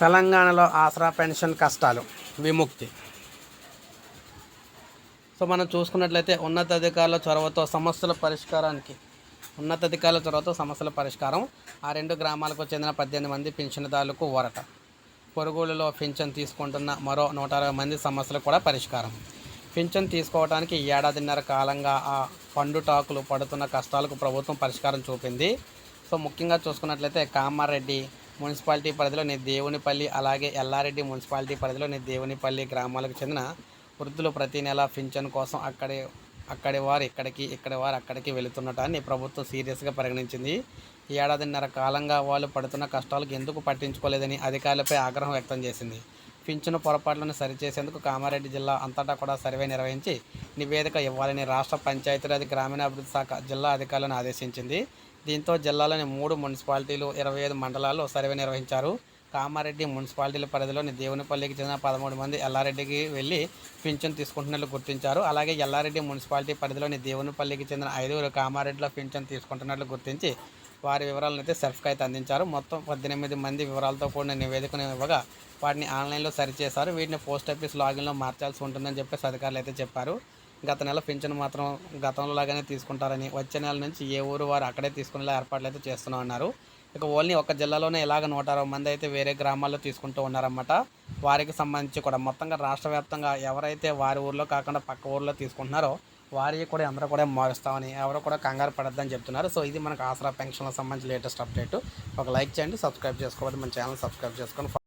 తెలంగాణలో ఆసరా పెన్షన్ కష్టాలు విముక్తి. సో మనం చూసుకున్నట్లయితే ఉన్నతాధికారుల చొరవతో సమస్యల పరిష్కారానికి ఉన్నతాధికారుల చొరవతో సమస్యల పరిష్కారం ఆ రెండు గ్రామాలకు చెందిన పద్దెనిమిది మంది పింఛన్దారులకు ఊరట. పొరుగులలో పింఛన్ తీసుకుంటున్న మరో నూట అరవై మంది సమస్యలు కూడా పరిష్కారం. పింఛన్ తీసుకోవడానికి ఈ ఏడాదిన్నర కాలంగా ఆ పండుటాకులు పడుతున్న కష్టాలకు ప్రభుత్వం పరిష్కారం చూపింది. సో ముఖ్యంగా చూసుకున్నట్లయితే కామారెడ్డి మున్సిపాలిటీ పరిధిలోని దేవునిపల్లి అలాగే ఎల్లారెడ్డి మున్సిపాలిటీ పరిధిలోని దేవునిపల్లి గ్రామాలకు చెందిన వృద్ధులు ప్రతి నెల పింఛన్ కోసం అక్కడి అక్కడి వారు ఇక్కడికి ఇక్కడి వారు అక్కడికి వెళుతుండటాన్ని ప్రభుత్వం సీరియస్గా పరిగణించింది. ఈ ఏడాదిన్నర కాలంగా వాళ్ళు పడుతున్న కష్టాలకు ఎందుకు పట్టించుకోలేదని అధికారులపై ఆగ్రహం వ్యక్తం చేసింది. పింఛను పొరపాట్లను సరిచేసేందుకు కామారెడ్డి జిల్లా అంతటా కూడా సర్వే నిర్వహించి నివేదిక ఇవ్వాలని రాష్ట్ర పంచాయతీరాజ్ గ్రామీణాభివృద్ధి శాఖ జిల్లా అధికారులను ఆదేశించింది. దీంతో జిల్లాలోని మూడు మున్సిపాలిటీలు ఇరవై ఐదు మండలాల్లో సర్వే నిర్వహించారు. కామారెడ్డి మున్సిపాలిటీల పరిధిలోని దేవునిపల్లికి చెందిన పదమూడు మంది ఎల్లారెడ్డికి వెళ్ళి పింఛన్ తీసుకుంటున్నట్లు గుర్తించారు. అలాగే ఎల్లారెడ్డి మున్సిపాలిటీ పరిధిలోని దేవునిపల్లికి చెందిన ఐదుగురు కామారెడ్డిలో పింఛన్ తీసుకుంటున్నట్లు గుర్తించి వారి వివరాలను అయితే సెల్ఫ్కి అయితే అందించారు. మొత్తం పద్దెనిమిది మంది వివరాలతో కూడిన నివేదికను ఇవ్వగా వాటిని ఆన్లైన్లో సరిచేశారు. వీటిని పోస్ట్ ఆఫీస్ లాగిన్లో మార్చాల్సి ఉంటుందని చెప్పేసి అధికారులు అయితే చెప్పారు. గత నెల పింఛన్ మాత్రం గతంలో లాగానే తీసుకుంటారని వచ్చే నెల నుంచి ఏ ఊరు వారు అక్కడే తీసుకునేలా ఏర్పాట్లు అయితే చేస్తున్నాం అన్నారు. ఇక ఓన్లీ ఒక జిల్లాలోనే ఇలాగ నూట అరవై మంది అయితే వేరే గ్రామాల్లో తీసుకుంటూ ఉన్నారన్నమాట. వారికి సంబంధించి కూడా మొత్తంగా రాష్ట్ర వ్యాప్తంగా ఎవరైతే వారి ఊర్లో కాకుండా పక్క ఊర్లో తీసుకుంటున్నారో వారికి కూడా అందరూ కూడా మారుస్తామని ఎవరు కూడా కంగారు పడద్దని చెప్తున్నారు. సో ఇది మనకు ఆసరా పెన్షన్లకు సంబంధించి లేటెస్ట్ అప్డేట్. ఒక లైక్ చేయండి సబ్స్క్రైబ్ చేసుకోవాలి మన ఛానల్ సబ్స్క్రైబ్ చేసుకొని